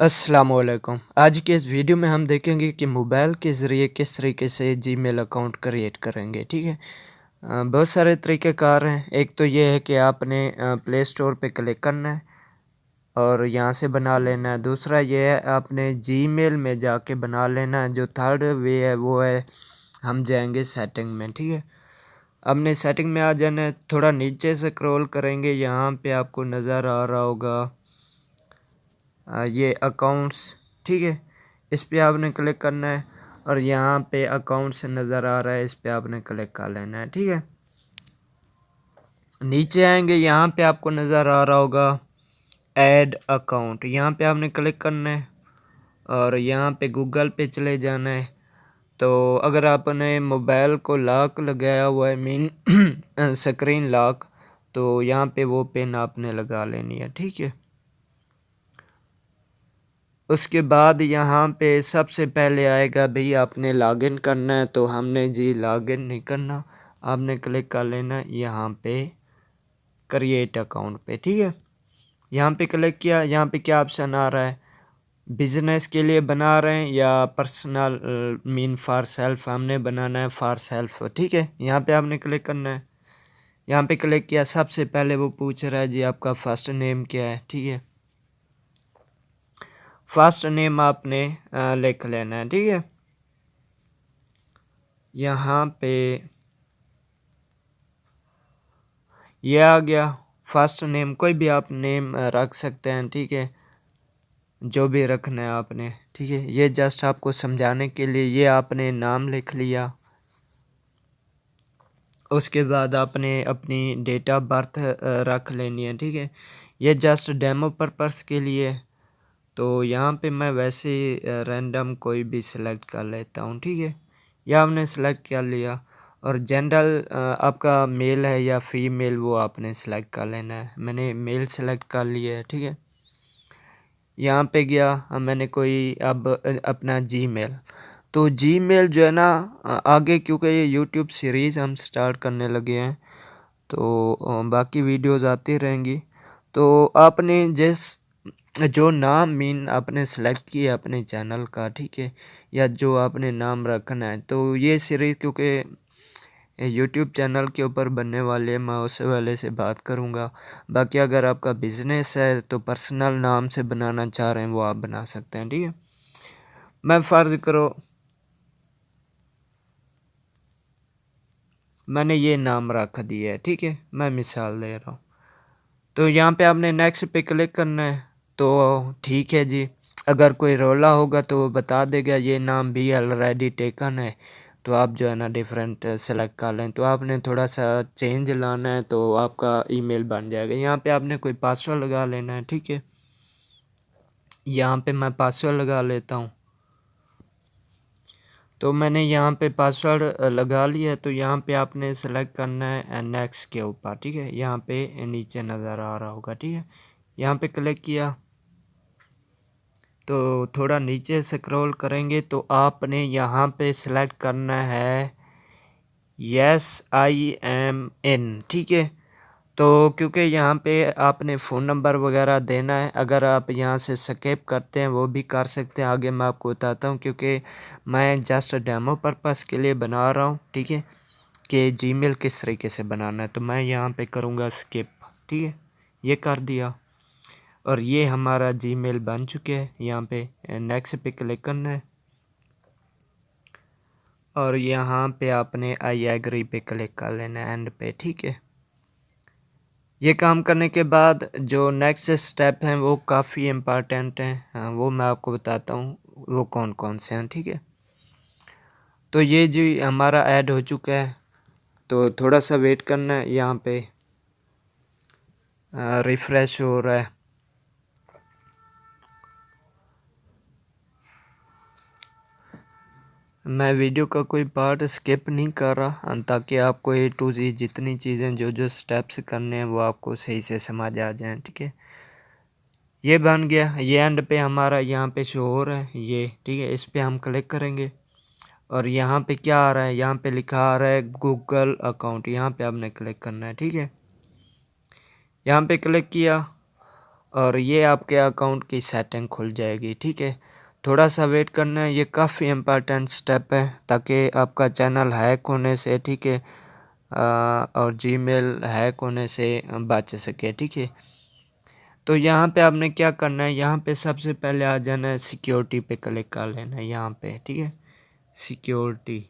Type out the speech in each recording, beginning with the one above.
असलकुम आज के इस वीडियो में हम देखेंगे कि मोबाइल के ज़रिए किस तरीके से जीमेल अकाउंट क्रिएट करेंगे, ठीक है? बहुत सारे तरीक़ेकार हैं। एक तो ये है कि आपने प्ले स्टोर पे क्लिक करना है और यहाँ से बना लेना है। दूसरा ये है, आपने जीमेल में जाके बना लेना है। जो थर्ड वे है, वो है हम जाएँगे सेटिंग में, ठीक है? हमने सेटिंग में आ जाना है। थोड़ा नीचे से क्रॉल करेंगे। यहाँ पे आपको नज़र आ रहा होगा ये अकाउंट्स ठीक है? इस पर आपने क्लिक करना है और यहाँ पे अकाउंट्स नज़र आ रहा है, इस पर आपने क्लिक कर लेना है, ठीक है? नीचे आएँगे, यहाँ पे आपको नज़र आ रहा होगा ऐड अकाउंट यहाँ पे आपने क्लिक करना है और यहाँ पे गूगल पे चले जाना है। तो अगर आपने मोबाइल को लॉक लगाया हुआ है मीन स्क्रीन लॉक तो यहाँ पे वो पिन आपने लगा लेनी है, ठीक है? उसके बाद यहाँ पे सबसे पहले आएगा, भाई आपने लॉगिन करना है तो हमने जी लॉगिन नहीं करना। आपने क्लिक कर लेना यहाँ पे क्रिएट अकाउंट पे, ठीक है? यहाँ पे क्लिक किया, यहाँ पे क्या ऑप्शन आ रहा है? बिज़नेस के लिए बना रहे हैं या पर्सनल मीन फॉर सेल्फ हमने बनाना है फॉर सेल्फ ठीक है? यहाँ पे आपने क्लिक करना है। यहाँ पे क्लिक किया, सबसे पहले वो पूछ रहा है, जी आपका फ़र्स्ट नेम क्या है? ठीक है? फ़र्स्ट नेम आपने लिख लेना है, ठीक है? यहाँ पे ये आ गया। फ़र्स्ट नेम कोई भी आप नेम रख सकते हैं, ठीक है? जो भी रखना है आपने, ठीक है? ये जस्ट आपको समझाने के लिए, ये आपने नाम लिख लिया। उसके बाद आपने अपनी डेट ऑफ़ बर्थ रख लेनी है, ठीक है? ये जस्ट डेमो पर्पस के लिए तो यहाँ पे मैं वैसे रैंडम कोई भी सिलेक्ट कर लेता हूँ, ठीक है? या हमने सेलेक्ट कर लिया। और जनरल आपका मेल है या फीमेल वो आपने सेलेक्ट कर लेना है। मैंने मेल सेलेक्ट कर लिया है, ठीक है? यहाँ पे गया मैंने कोई, अब अपना जी मेल तो जी मेल जो है ना आगे क्योंकि ये यूट्यूब सीरीज़ हम स्टार्ट करने लगे हैं तो बाकी वीडियोज़ आती रहेंगी। तो आपने जिस जो नाम मीन आपने सेलेक्ट किया अपने चैनल का, ठीक है? या जो आपने नाम रखना है तो ये सीरीज़ क्योंकि यूट्यूब चैनल के ऊपर बनने वाले, मैं उस वाले से बात करूँगा। बाकी अगर आपका बिज़नेस है तो पर्सनल नाम से बनाना चाह रहे हैं, वो आप बना सकते हैं, ठीक है? मैं फ़र्ज़ करो, मैंने ये नाम रख दिया है, ठीक है? मैं मिसाल दे रहा हूँ। तो यहाँ पे आपने नेक्स्ट पे क्लिक करना है। तो ठीक है जी। अगर कोई रोला होगा तो वो बता देगा, ये नाम भी ऑलरेडी टेकन है। तो आप जो है ना डिफरेंट सेलेक्ट कर लें। तो आपने थोड़ा सा चेंज लाना है तो आपका ईमेल बन जाएगा। यहाँ पे आपने कोई पासवर्ड लगा लेना है, ठीक है? यहाँ पे मैं पासवर्ड लगा लेता हूँ। तो मैंने यहाँ पे पासवर्ड लगा लिया तो यहाँ पे आपने सेलेक्ट करना है नेक्स्ट के ऊपर, ठीक है? यहाँ पे नीचे नज़र आ रहा होगा, ठीक है? यहाँ पे क्लिक किया। तो थोड़ा नीचे स्क्रॉल करेंगे तो आपने यहाँ पे सिलेक्ट करना है यस आई एम इन ठीक है? तो क्योंकि यहाँ पे आपने फ़ोन नंबर वगैरह देना है, अगर आप यहाँ से स्केप करते हैं, वो भी कर सकते हैं। आगे मैं आपको बताता हूँ, क्योंकि मैं जस्ट डेमो पर्पस के लिए बना रहा हूँ, ठीक है? कि जीमेल किस तरीके से बनाना है तो मैं यहाँ पे करूँगा स्किप ठीक है? ये कर दिया। और ये हमारा जीमेल बन चुके हैं। यहाँ पे नेक्स्ट पे क्लिक करना है। और यहाँ पे आपने आई एग्री पे क्लिक कर लेना है एंड पे ठीक है। ये काम करने के बाद जो नेक्स्ट स्टेप हैं वो काफ़ी इंपॉर्टेंट हैं। हाँ, वो मैं आपको बताता हूँ वो कौन कौन से हैं ठीक है। तो ये जी हमारा ऐड हो चुका है। तो थोड़ा सा वेट करना है यहाँ पे रिफ़्रेश हो रहा है। मैं वीडियो का कोई पार्ट स्किप नहीं कर रहा, ताकि आपको ए टू जी जितनी चीज़ें जो जो स्टेप्स करने हैं, वो आपको सही से समझ आ जाए, ठीक है? ये बन गया, ये एंड पे हमारा यहाँ पे शो हो रहा है, ये, ठीक है? इस पर हम क्लिक करेंगे, और यहाँ पे क्या आ रहा है? यहाँ पे लिखा आ रहा है गूगल अकाउंट यहाँ पे आपने क्लिक करना है, ठीक है? यहाँ पे क्लिक किया, और ये आपके अकाउंट की सेटिंग खुल जाएगी, ठीक है? थोड़ा सा वेट करना, ये काफ़ी इम्पोर्टेंट स्टेप है, ताकि आपका चैनल हैक होने से, ठीक है और जीमेल हैक होने से बच सके, ठीक है। तो यहाँ पे आपने क्या करना है, यहाँ पे सबसे पहले आ जाना है सिक्योरिटी पे क्लिक कर लेना है, यहाँ पे, ठीक है। सिक्योरिटी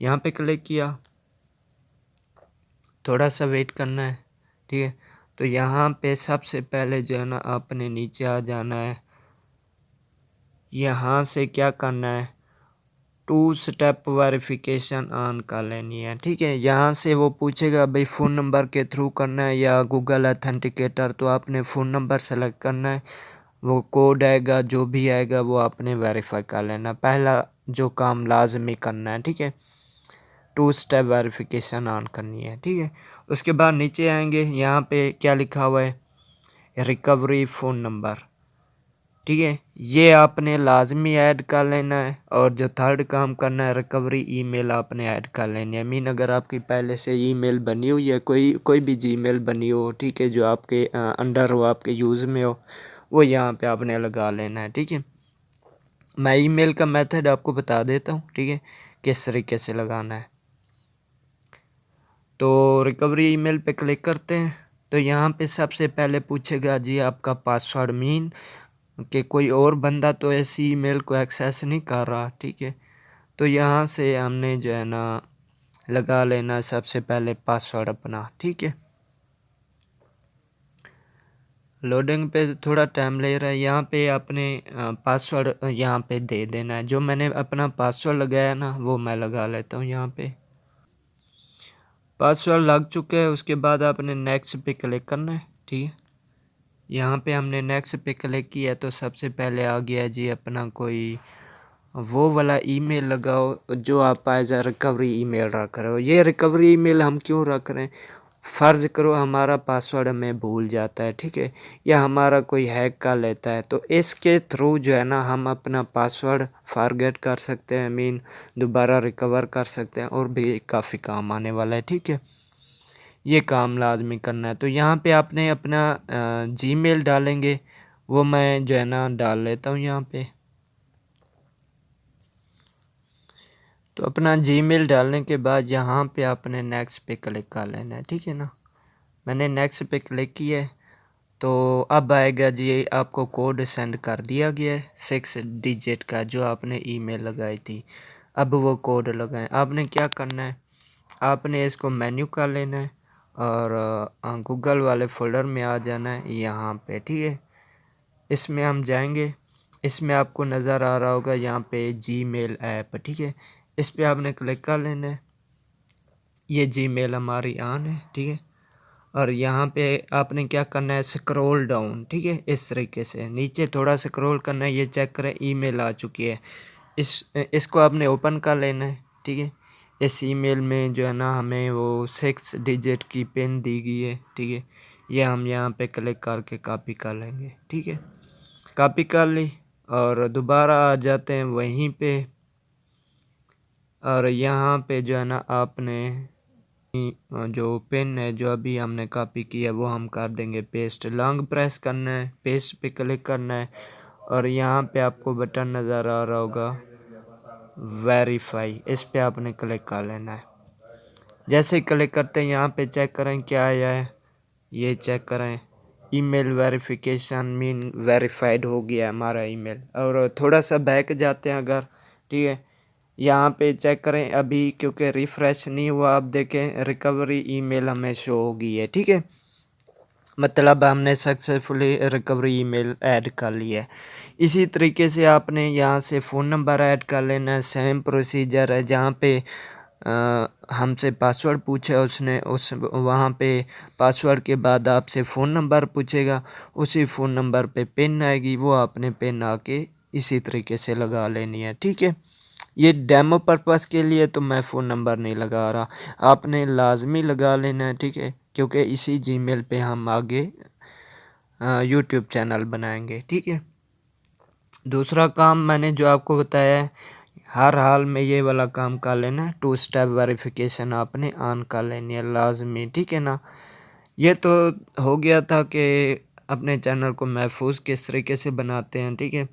यहाँ पे क्लिक किया। थोड़ा सा वेट करना है, ठीक है। तो यहाँ पे सबसे पहले जो है ना, आपने नीचे आ जाना है। यहाँ से क्या करना है? टू स्टेप वेरिफिकेशन ऑन कर लेनी है, ठीक है? यहाँ से वो पूछेगा, भाई फ़ोन नंबर के थ्रू करना है या गूगल अथेंटिकेटर तो आपने फ़ोन नंबर सेलेक्ट करना है। वो कोड आएगा, जो भी आएगा, वो आपने वेरीफाई कर लेना। पहला जो काम लाजमी करना है, ठीक है? टू स्टेप वेरिफिकेशन ऑन करनी है, ठीक है? उसके बाद नीचे आएँगे, यहाँ पे क्या लिखा हुआ है? रिकवरी फ़ोन नंबर ठीक है? ये आपने लाजमी ऐड कर लेना है और जो थर्ड काम करना है रिकवरी ईमेल आपने ऐड कर लेनी है। मीन अगर आपकी पहले से ईमेल बनी हुई है, कोई कोई भी जीमेल बनी हो, ठीक है, जो आपके अंडर हो, आपके यूज़ में हो, वो यहाँ पे आपने लगा लेना है, ठीक है? मैं ईमेल का मेथड आपको बता देता हूँ, ठीक है, किस तरीके से लगाना है। तो रिकवरी ईमेल पे क्लिक करते हैं। तो यहाँ पे सबसे पहले पूछेगा, जी, आपका पासवर्ड मीन कि कोई और बंदा तो ऐसी ईमेल को एक्सेस नहीं कर रहा, ठीक है? तो यहाँ से हमने जो है ना लगा लेना सबसे पहले पासवर्ड अपना, ठीक है? लोडिंग पे थोड़ा टाइम ले रहा है। यहाँ पे आपने पासवर्ड यहाँ पे दे देना है। जो मैंने अपना पासवर्ड लगाया ना, वो मैं लगा लेता हूँ यहाँ पे। पासवर्ड लग चुके हैं, उसके बाद आपने नेक्स्ट पे क्लिक करना है, ठीक है? यहाँ पे हमने नेक्स्ट पे क्लिक किया तो सबसे पहले आ गया जी अपना कोई वो वाला ईमेल लगाओ जो आप एज आ रिकवरी ईमेल रख रहे हो। ये रिकवरी ईमेल हम क्यों रख रहे हैं? फ़र्ज़ करो हमारा पासवर्ड हमें भूल जाता है, ठीक है? या हमारा कोई हैक कर लेता है तो इसके थ्रू जो है ना हम अपना पासवर्ड फारगेट कर सकते हैं आई मीन दोबारा रिकवर कर सकते हैं और भी काफ़ी काम आने वाला है, ठीक है? ये काम लाजमी करना है। तो यहाँ पे आपने अपना जीमेल डालेंगे, वो मैं जो है ना डाल लेता हूँ यहाँ पे। तो अपना जीमेल डालने के बाद यहाँ पे आपने नेक्स्ट पे क्लिक कर लेना है, ठीक है ना? मैंने नेक्स्ट पे क्लिक किया है तो अब आएगा जी, आपको कोड सेंड कर दिया गया है सिक्स डिजिट का जो आपने ईमेल लगाई थी। अब वो कोड लगाएँ। आपने क्या करना है? आपने इसको मेन्यू कर लेना है। और गूगल वाले फ़ोल्डर में आ जाना है यहाँ पे, ठीक है? इसमें हम जाएँगे। इसमें आपको नज़र आ रहा होगा यहाँ पे जी मेल ऐप, ठीक है? इस पर आपने क्लिक कर लेना है। ये जी मेल हमारी आन है, ठीक है? और यहाँ पे आपने क्या करना है? स्क्रॉल डाउन, ठीक है? इस तरीके से। नीचे थोड़ा स्क्रॉल करना है, ये चेक करें, ईमेल आ चुकी है। इस, इसको आपने ओपन कर लेना है, ठीक है? इस ईमेल में जो है ना हमें वो सिक्स डिजिट की पिन दी गई है, ठीक है? ये हम यहाँ पे क्लिक करके कॉपी कर लेंगे, ठीक है? कॉपी कर ली और दोबारा आ जाते हैं वहीं पे। और यहाँ पे जो है ना आपने जो पेन है, जो अभी हमने कॉपी किया वो हम कर देंगे पेस्ट। लॉन्ग प्रेस करना है, पेस्ट पे क्लिक करना है और यहाँ पे आपको बटन नज़र आ रहा होगा। वेरीफाई इस पे आपने क्लिक कर लेना है। जैसे क्लिक करते हैं, यहाँ पे चेक करें क्या आया है। ये चेक करें ईमेल वेरिफिकेशन मीन वेरीफाइड हो गया हमारा ईमेल और थोड़ा सा बैक जाते हैं अगर, ठीक है। यहाँ पे चेक करें अभी, क्योंकि रिफ़्रेश नहीं हुआ, आप देखें रिकवरी ईमेल हमें शो हो गई है, ठीक है। मतलब हमने सक्सेसफुली रिकवरी ईमेल ऐड कर लिया है। इसी तरीके से आपने यहाँ से फ़ोन नंबर ऐड कर लेना है सेम प्रोसीजर है जहाँ पे हमसे पासवर्ड पूछा उसने, उस, वहाँ पे पासवर्ड के बाद आपसे फ़ोन नंबर पूछेगा, उसी फ़ोन नंबर पे पिन आएगी, वो आपने पिन आके इसी तरीके से लगा लेनी है, ठीक है? ये डेमो पर्पज़ के लिए तो मैं फ़ोन नंबर नहीं लगा रहा, आपने लाजमी लगा लेना है, ठीक है? क्योंकि इसी जीमेल पे हम आगे यूट्यूब चैनल बनाएँगे, ठीक है? दूसरा काम मैंने जो आपको बताया है, हर हाल में ये वाला काम कर लेना टू स्टेप वेरिफिकेशन आपने ऑन कर लेनी है लाजमी, ठीक है ना? ये तो हो गया था कि अपने चैनल को महफूज किस तरीके से बनाते हैं, ठीक है?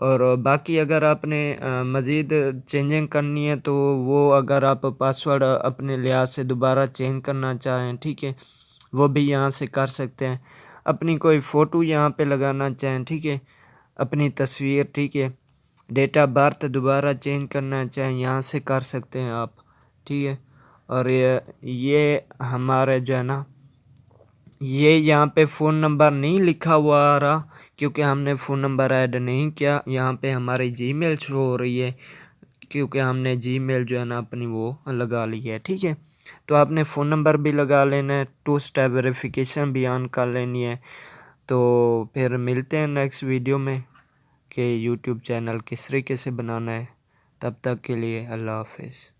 और बाकी अगर आपने मज़ीद चेंजिंग करनी है तो वो अगर आप पासवर्ड अपने लिहाज से दोबारा चेंज करना चाहें, ठीक है? वो भी यहाँ से कर सकते हैं। अपनी कोई फ़ोटो यहाँ पे लगाना चाहें, ठीक है? अपनी तस्वीर, ठीक है? डेट बर्थ दोबारा चेंज करना चाहें, यहाँ से कर सकते हैं आप, ठीक है? और ये ये हमारे जो है ना, ये यहाँ पे फ़ोन नंबर नहीं लिखा हुआ आ रहा, क्योंकि हमने फ़ोन नंबर ऐड नहीं किया। यहाँ पे हमारी जीमेल शो हो रही है, क्योंकि हमने जीमेल जो है ना अपनी वो लगा ली है, ठीक है? तो आपने फ़ोन नंबर भी लगा लेना है टू स्टेप वेरिफिकेशन भी ऑन कर लेनी है। तो फिर मिलते हैं नेक्स्ट वीडियो में कि यूट्यूब चैनल किस तरीके से बनाना है। तब तक के लिए अल्लाह हाफिज़।